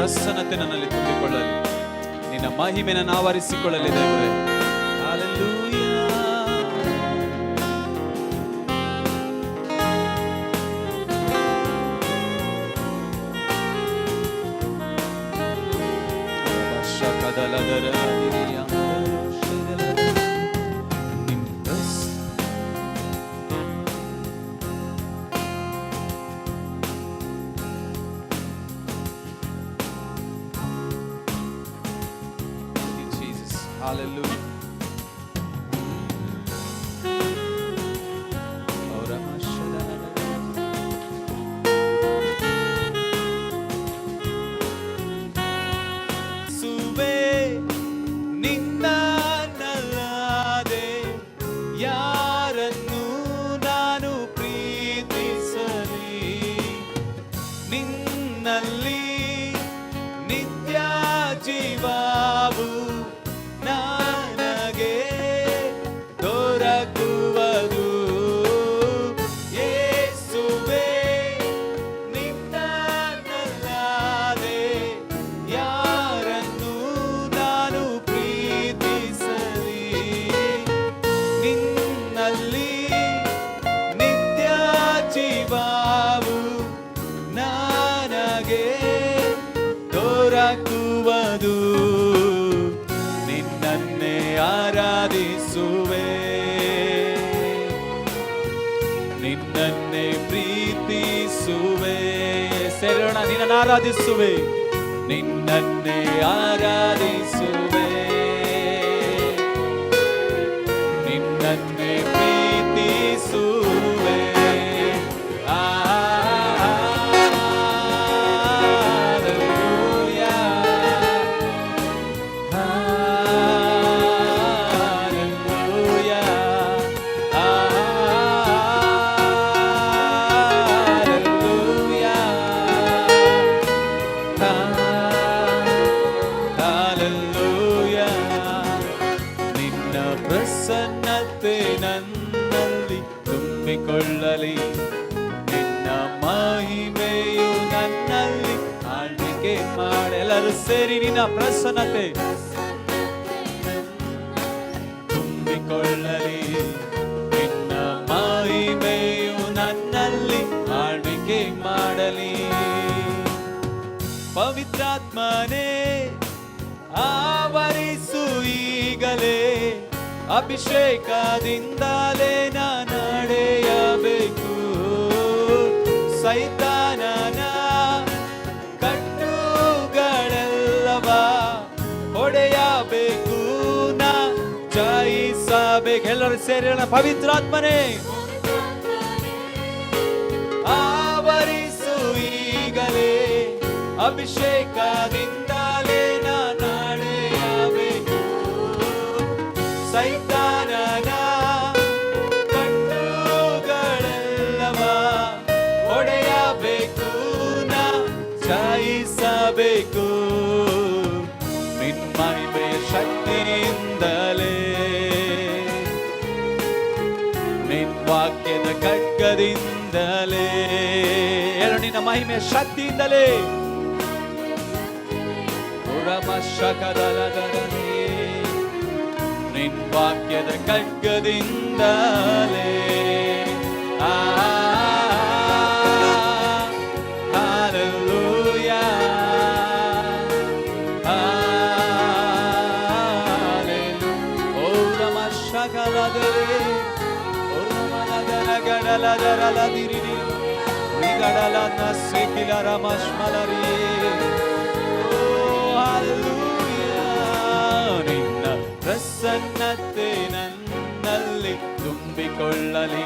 ಪ್ರಸನ್ನತೆ ನನ್ನಲ್ಲಿ ತುಂಬಿಕೊಳ್ಳಲಿ ನಿನ್ನ ಮಹಿಮೆ ನನ್ನ ಆವರಿಸಿಕೊಳ್ಳಲಿ ದೇವರೇ Hallelujah. Hallelujah. ನನಗೆ ದೊರಕುವುದು. ನಿನ್ನನ್ನೇ ಆರಾಧಿಸುವೆ. ನಿನ್ನನ್ನೇ ಪ್ರೀತಿಸುವೆ. ಸೇರೋಣ ನಿನ್ನನ್ನು ಆರಾಧಿಸುವೆ. ನಿನ್ನನ್ನೇ ಆರಾಧಿಸುವೆ. ನನ್ನಲ್ಲಿ ತುಂಬಿಕೊಳ್ಳಲಿ. ನಿನ್ನ ಮಹಿಮೆಯು ನನ್ನಲ್ಲಿ ಆಳ್ವಿಕೆ ಮಾಡೆಲ್ಲರೂ ಸೇರಿ ನಿನ್ನ ಪ್ರಸನ್ನತೆ. ತುಂಬಿಕೊಳ್ಳಲಿ. ನಿನ್ನ ಮಹಿಮೆಯು ನನ್ನಲ್ಲಿ ಆಳ್ವಿಕೆ ಮಾಡಲಿ. ಪವಿತ್ರಾತ್ಮನೇ ಆವರಿಸು ಈಗಲೇ. ಅಭಿಷೇಕದಿಂದಲೇ ನಡೆಯಬೇಕು ಸೈತಾನನ ಕಟ್ಟುಗಳೆಲ್ಲವ ಹೊಡೆಯಬೇಕು. ನಾ ಜಯಿಸಬೇಕು. ಎಲ್ಲರೂ ಸೇರೋಣ ಪವಿತ್ರಾತ್ಮನೇ ಆವರಿಸು ಈಗಲೇ ಅಭಿಷೇಕದಿಂದಲೇ ಮಹಿಮೆ ಶಕ್ತಿಯಿಂದಲೇ ಉರಮಶಕದಲದರನೇ ನಿನ್ ವಾಕ್ಯದ ಖಡ್ಗದಿಂದಲೇ ಆ Hallelujah. Hallelujah. Oh, Oh, Ramanadaragadaladaraladiriri. Rigadalanasekila Ramashmalari. Oh, hallelujah. ನಿನ್ನ ಪ್ರಸನ್ನತೆ ನನ್ನಲ್ಲಿ ತುಂಬಿಕೊಳ್ಳಲಿ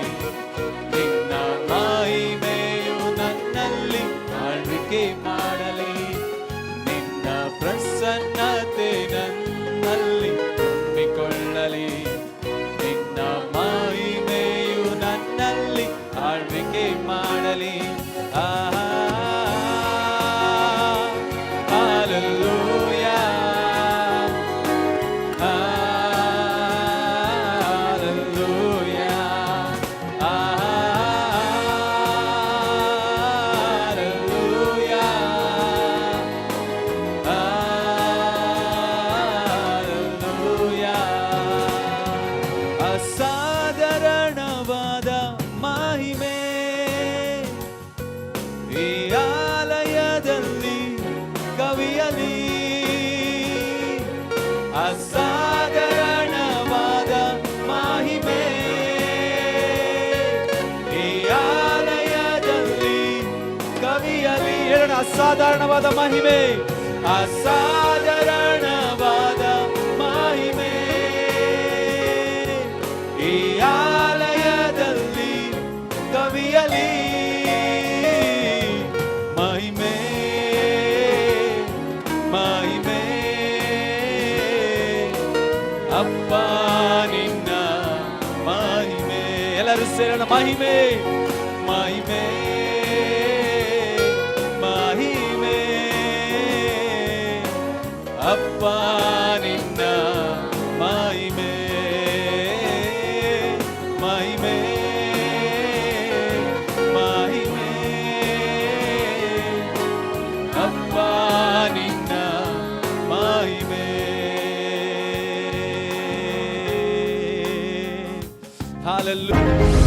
ಹೇಳೋಣ ಅಸಾಧಾರಣವಾದ ಮಹಿಮೆ. ಅಸಾಧಾರಣವಾದ ಮಹಿಮೆ. ಈ ಆಲಯದಲ್ಲಿ ಕವಿಯಲಿ ಮಹಿಮೆ ಮಹಿಮೆ. ಅಪ್ಪ, ನಿನ್ನ ಮಹಿಮೆ. ಎಲ್ಲರೂ ಸೇರೋಣ ಮಹಿಮೆ ಮಹಿಮೆ ಮಹಿಮೆ. ಮಹಿಮೆ ಹಾಲೆಲ್ಲೂ